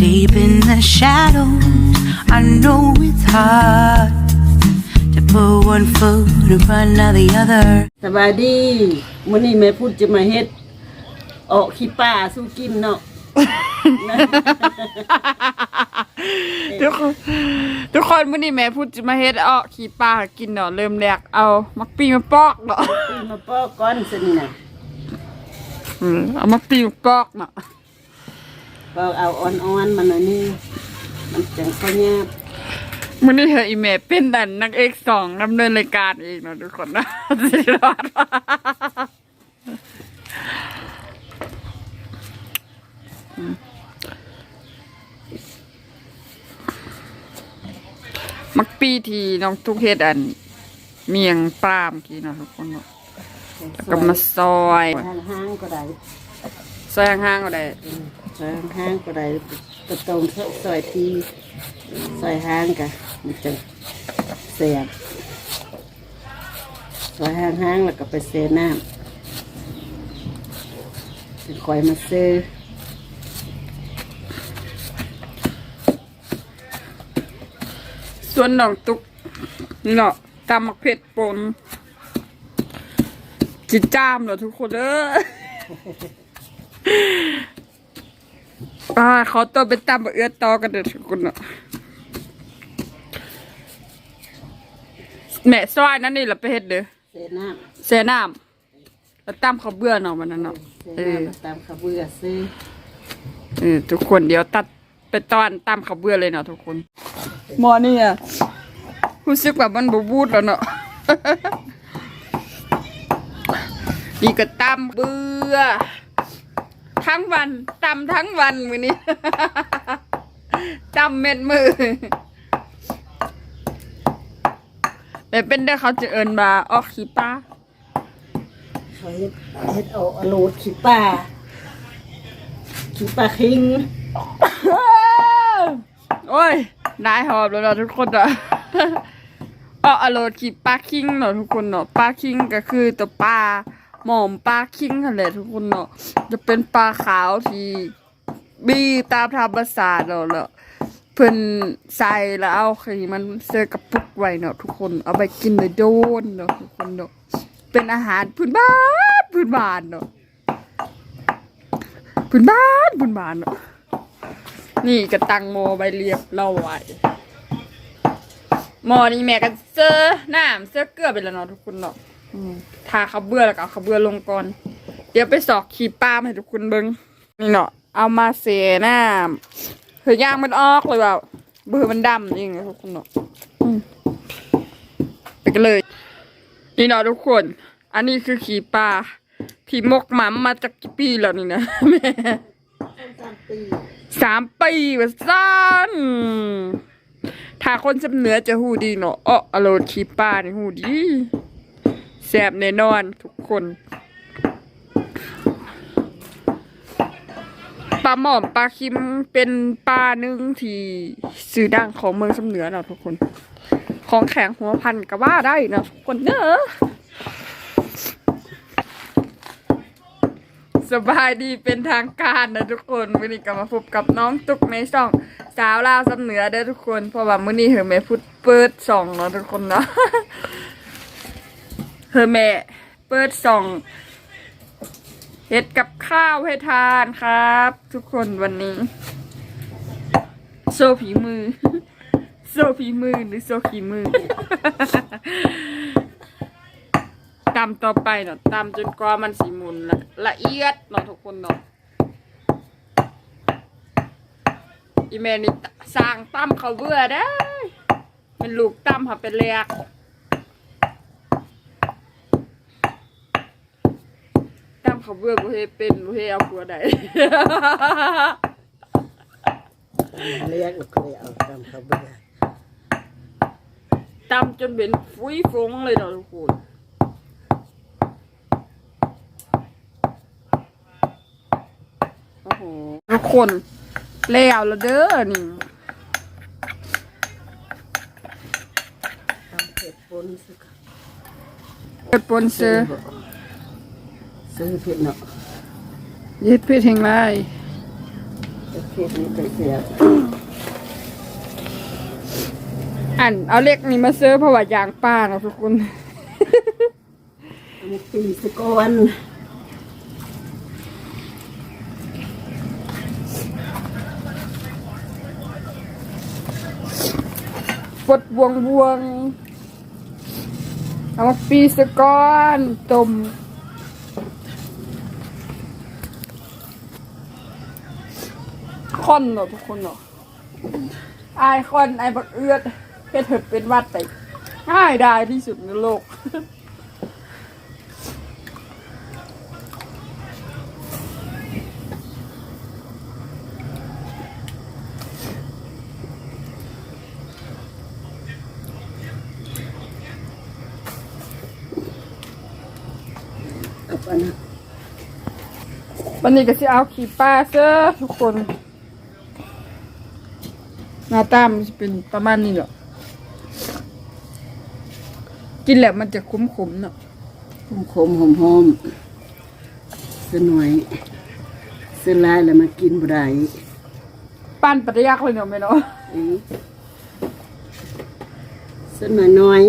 Deep in the shadows, I know it's hard to put one foot in front of the other. สบายดีมื้อนี้แม่พูดจะมาเฮ็ดออกขี้ป่าสู้กินเนาะ ทุกคนทุกคนมื่อนี้แม่พูดจะมาเฮ็ดเอาขี่ปลากินเนาะเริ่มแรกเอามักปีมาปอกเนาะปีมาปอกก้อนสินี่น่ะอืมเอามักปีมาปอกเนาะปอ กเอาอ่อนๆมันหน่อยนี่มันจังค่อยยาบมื่อนี้เธออีแม่เป็นดันนักเอกสองดำเนินรายการเองเนาะทุกคนนะสุดยอดอืมมักปีที่น้องทุกเฮ็ดอัน เมียงปลามกี้เนาะทุกคนเนาะแล้วก็มาซอยห้างๆก็ได้ซอยห่างๆก็ได้ ซอยห้างก็ได้ตะตรงซอยทีซอยห้างกะมันจังแซ่บซอยห้างๆแล้วก็ไปเซน้ำเป็นคอยมาซื้อส่วนน้องตุกนี่เนาะตำมักเผ็ดปนจิจ้ามเนาะทุกคนเด้อ อ่าเขาตัวเป็นตำบักเอื้อตอกันเด้อทุกคนเนาะแม่ซอยนั่นนี่ละไปเฮ็ดเด้อเซน้ำเสียน้ำแล้วตำข้าวเบื่อเนาะมันนั่นเนาะเซเออน้ำตามขาวเบือซื้อเออทุกคนเดี๋ยวตัดไปตอนตำข้าวเบื่อเลยเนาะทุกคนหมอนี่อะรู้สึกว่ามันบบูดแล้วเนาะนี่ก็ตำเบื่อ ทั้งวันตำทั้งวันมือนี้ตำเม็ดมือแต่เป็นได้เขาจะเอินมาออกขี้ป้าเขาเฮ็ดเฮ็ดเอาอโลดขี้ป่าขี้ป่าคิง โอ้ยนายหอบแล้วเนาะทุกคนอะเอาอโลดขีปลาคิงเนาะทุกคนเนาะปลาคิงก็คือตัวปลา หมอมปลาคิงนั่นแหละทุกคนเนาะจะเป็นปลาขาวที่บีตามธรรมศาสตร์เนาะแล้วเพิ่นใส่แล้วเอาไข่มันเสื้อกระปุกไว้เนาะทุกคนเอาไปกินเลยโดนเนาะทุกคนเนาะเป็นอาหารพื้นบ้านพื้นบ้านเนาะพื้นบ้านพื้นบ้านเนาะนี่กระตังโมใบเรียบเราไว้หมอนี่แม่ก็เสื้อน้ำเสื้อเกลือไปแล้วเนาะทุกคนเนาะ ทาเขาวเบื่อแล้วก็เอาเขาวเบื่อลงก่อน เดี๋ยวไปสอกขีปลามให้ทุกคนเบิ้งนี่เนาะเอามาเสียน้ำเหือย่างมันออกเลยว่าเบื่อมันดำจริงนะทุกคนเนาะอืมไปกันเลย นี่เนาะทุกคน อันนี้คือขีปลาที่มกหมันมาจากกี่ปีแล้วนี่นะแม่สามปีว่าสั้นถ้าคนจำเหนือจะหูดีเนาะอ้ออโลดคีป้านี่หูดี แสบแน่นอนทุกคนปลาหม่อมปลาคิมเป็นปลาหนึ่งที่สื่อดังของเมืองสำเหนือเนาะทุกคน ของแข็งหัวพันก็ว่าได้นะทุกคนเนอะสบายดีเป็นทางการนะทุกคนวันนี้ก็มาพบกับน้องตุกในช่องสาวลาวสำเหนือเด้อทุกคนเพราะว่ามื้อนี้เฮอแม่พูดเปิดส่องเนาะทุกคนเนาะ เฮอแม่เปิดส่องเฮ็ดกับข้าวให้ทานครับ ทุกคนวันนี้ โซผีมือ โซผีมือหรือโซขีมือตำต่อไปเนาะตำจนกว่ามันสีมุนละละเอียดเนาะทุกคนเนาะอีเมนี่สร้างตำเขาเบื่อได้เป็นลูกตำค่ะเป็นแรก ตำเขาวเบื่อบุเฮเป็นบุเฮเอาผัวใดเรียกก็เลยเอาตามขาวเบือตำจนเป็นฟุยฟงเลยเนาะทุกคนโอ้โหทุกคนแล้วแล้วเด้อนี่ตามเผ็ดปนสึกเปิดปนซื้อ ซื้อเผ็ดเนาะยึดพิษแห่งไรจะเฮ็ดนี่ก็เสียบอันเอาเล็กนี่มาซื้อเพราะว่ายางป้าเนาะทุกคนอันนี้ปีสะกอนฟดบวงบวงเอามาปีสะก้อนต้ม ค่อนเนาะทุกคนเนาะอค่อนไอบักเอือดเฮ็ดเถิดเป็นวัดไปง่ายได้ที่สุดในโลกกับอันนั้นวันนี้ก็จะเอาขี่ปลาเสื้อทุกคน หน้าตามนจะเป็นประมาณนี้เนาะกินแล้วมันจะคุ้มๆเนาะขมๆหอมๆสหน่อยเส้นลายแล้วมากินบ่ได้ปั้นปัตยักเลยเนาะแม่เนาะอีเส้นน้อยน้อย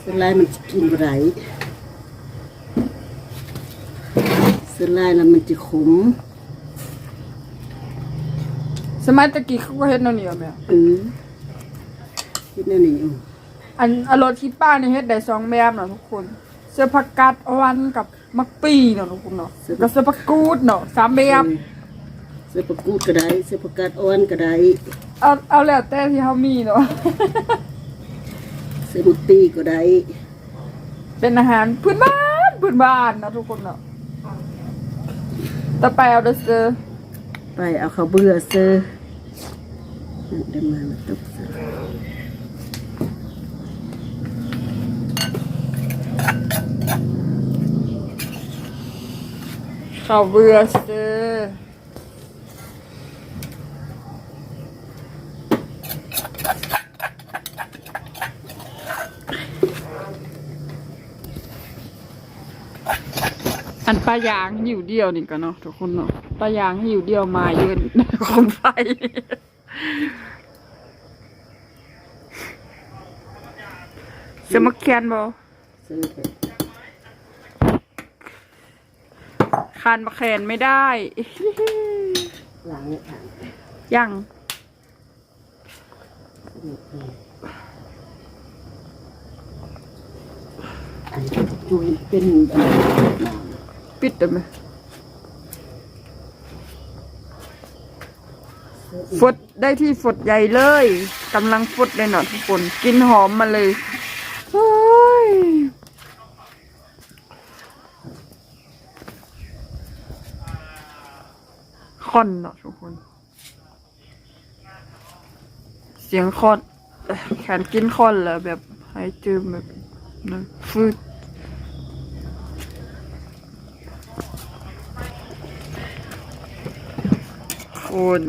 เส้นลายมันจะกินบ่ได้เส้นลายแล้วมันจะขม สมัยตะกี้เขาก็เฮ็ดเนาะนี่แม่เออคิดแนั่นนี่อยู่อันอารมณ์ที่ป้านี่เฮ็ดได้สองแบบเนาะทุกคน เสื้อผักกาดอ่อนกับมักปีเนาะทุกคนเนาะแล้วเสื้อผักกูดเนาะสามแบบเสื้อประกูดก็ได้เสื้อประกาศอ่อนก็ได้เอาเอาแล้วแต่ที่เฮามีเนาะเสื้อมุกปีก็ได้เป็นอาหารพื้นบ้านพื้นบ้านเนาะทุกคนเนาะต่อไปเอาเด้อเสื้อไปเอาข้าวเบื่อเสื้อ ดมาตบเสื้อข้าวเบื่อเด้ออันปลายางหิวเดียวนี่ก็เนาะทุกคนเนาะปลายางหิวเดียวมาเยืนคมไฟ จะมาเคียนบ่เสื้อเถอะคานมาแขนไม่ได้ หลังเนี่ยค่ะยังอันนี้จุยเป็นอะไรปิดได้ไหม ฟดได้ที่ฟดใหญ่เลยกำลังฟดเลยเนาะทุกคนกินหอมมาเลยโอ้ยคอนเนาะทุกคน เสียงคอนแขนกินคอนแล้วแบบหายจืมแบบนะฟืดคุณ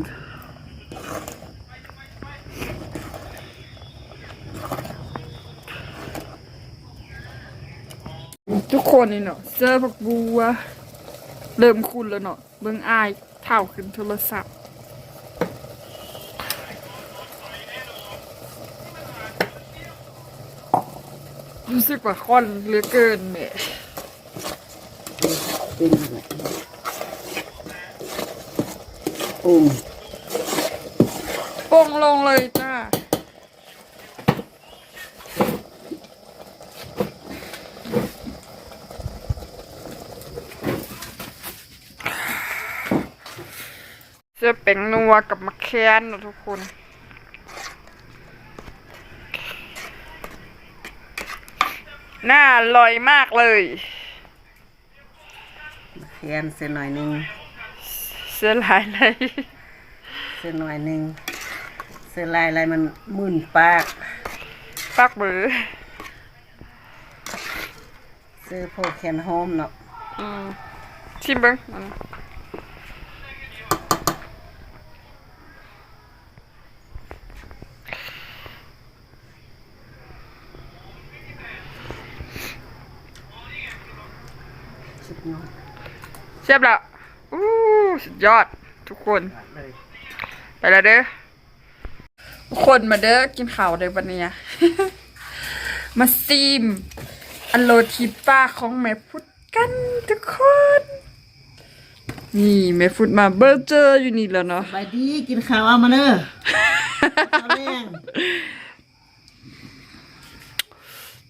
ทุกคนนี่เนาะเจอผักบัว เริ่มคุณแล้วเนาะเบิ่งอายเท่าขึ้นโทรศัพท์รู้สึกว่าค่อนเหลือเกินแม่เป็นอะไรโอ้ โป่งลงเลยจ้า เสื้อเป็งนัวกับมะแคนนะทุกคน น่าอร่อยมากเลยแขนเส้นหน่อยหนึ่งเสื้อลายเลย เส้นหน่อยหนึ่งเส้นลายอะไรมันมึนปากปักเบือซื้อพวกแคนโฮมเนาะอืมชิมเบิ้งอืม ชุดยอด เสียบแล้วอู้สุดยอดทุกคน ไปแล้วเด้อทุกคนมาเด้อกินข้าวเด้อวันเนี้ยมาซีมอันโลทิป้าของแม่พุดกันทุกคน นี่แม่พุดมาเบอร์เจออยู่นี่แล้วเนาะไปดีกินข้าวเอามาเด้อข้าวแรง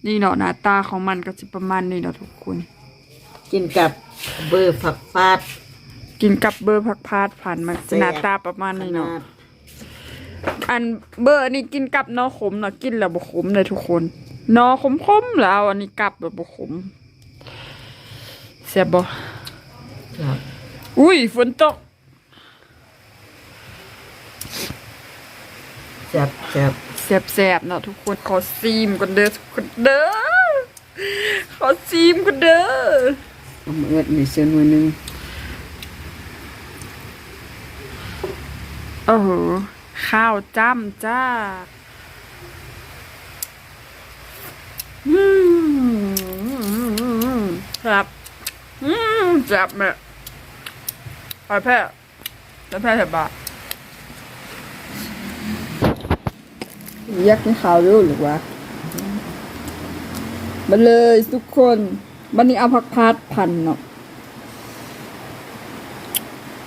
นี่เนาะหน้าตาของมันก็จะประมาณนี้เนาะทุกคน กินกับเบอร์ผักฟาดกินกับเบอร์ผักพาดผ่านมันจะหน้าตาประมาณนี้เนาะขดอันเบอร์อันนี้กินกับนอขมเนาะกินแล้วบ่ขมเลยทุกคนนอขมขมๆแล้ว อันนี้กับแบบบ่ขมเสียบบ่ครับอุ้ยฝนตกแซ่บแซ่บแซ่บแซ่บๆเนาะทุกคนขอซีมกันเด้อทุกคนเด้อขอซีมกันเด้อ เอามาเอิดมีเส้นมือหนึงโอ้โหข้าวจ้ำจ้าอืมครับ อืมแซ่บแม่ไปแพ้แล้วแพ้แถบบาอยากกินข้าวด้วยหรือวะมาเลยทุกคน วันนี้เอาผักพาดพันเนาะ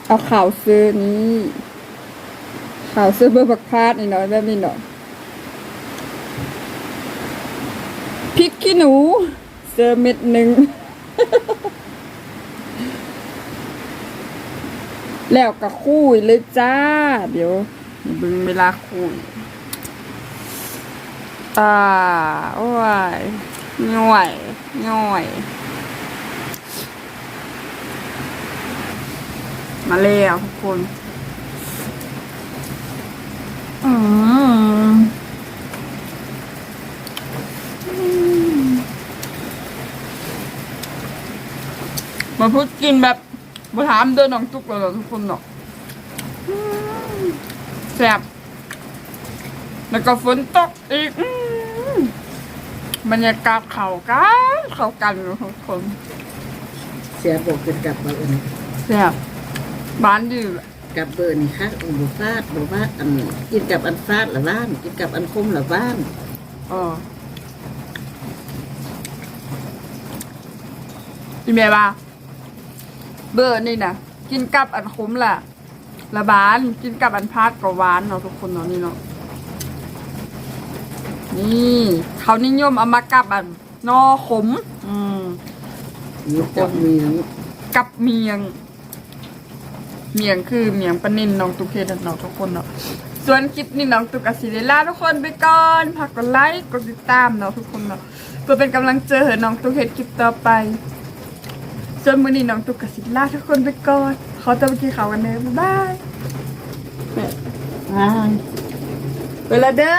เอาข่าวซื้อนี้ข่าวซื้อเบอร์ผักพาดนี่เนาะแบบนี้เนาะพริกขี้หนูเสื้อเม็ดหนึ่ง แล้วก็คุยเลยจ้า เดี๋ยวบึงเวลาคุย อ่า โอ้ย ง่อยง่อยมาแล้วทุกคน อืมมาพูดกินแบบมาถามเดินน้องตุกเลยทุกคนเนาะแซ่บแล้วก็ฝนตกอีกอ บรรยากาศเข้ากันเข้ากันอยู่ทุกคนแซ่บบอกกินกับเบอร์นี่แซ่บบ้านอยู่กับเบอร์นี่ค่ะองบ่ฟาดบ่ฟาดอันกินกับอันฟาดละบ้านกินกับอันคมละบ้านเออพี่เมย์ว่า เบอร์นี่นะกินกับอันขมแหละละบานกินกับอันพาดกับหวานเนาะทุกคนเนาะนี่เนาะ นี่เขานิยมเอามากับอันนอขม อืมนี่กับเมียงกับเมียง เมียงคือเมียงปลานินน้องตุกเคนน้องทุกคนเนาะส่วนคลิปนี้น้องตุกกสิเลลาทุกคนไปก่อนฝากกดไลค์กดติดตามเนาะทุกคนเนาะเพื่อเป็นกำลังใจให้น้องตุกเฮ็ดคลิปต่อไปส่วนมื้อนี้น้องตุกกสิลาทุกคนไปก่อนขอตัวไปกินข้าวกันเด้อบ๊ายบายอ้ายเวลาเด้อ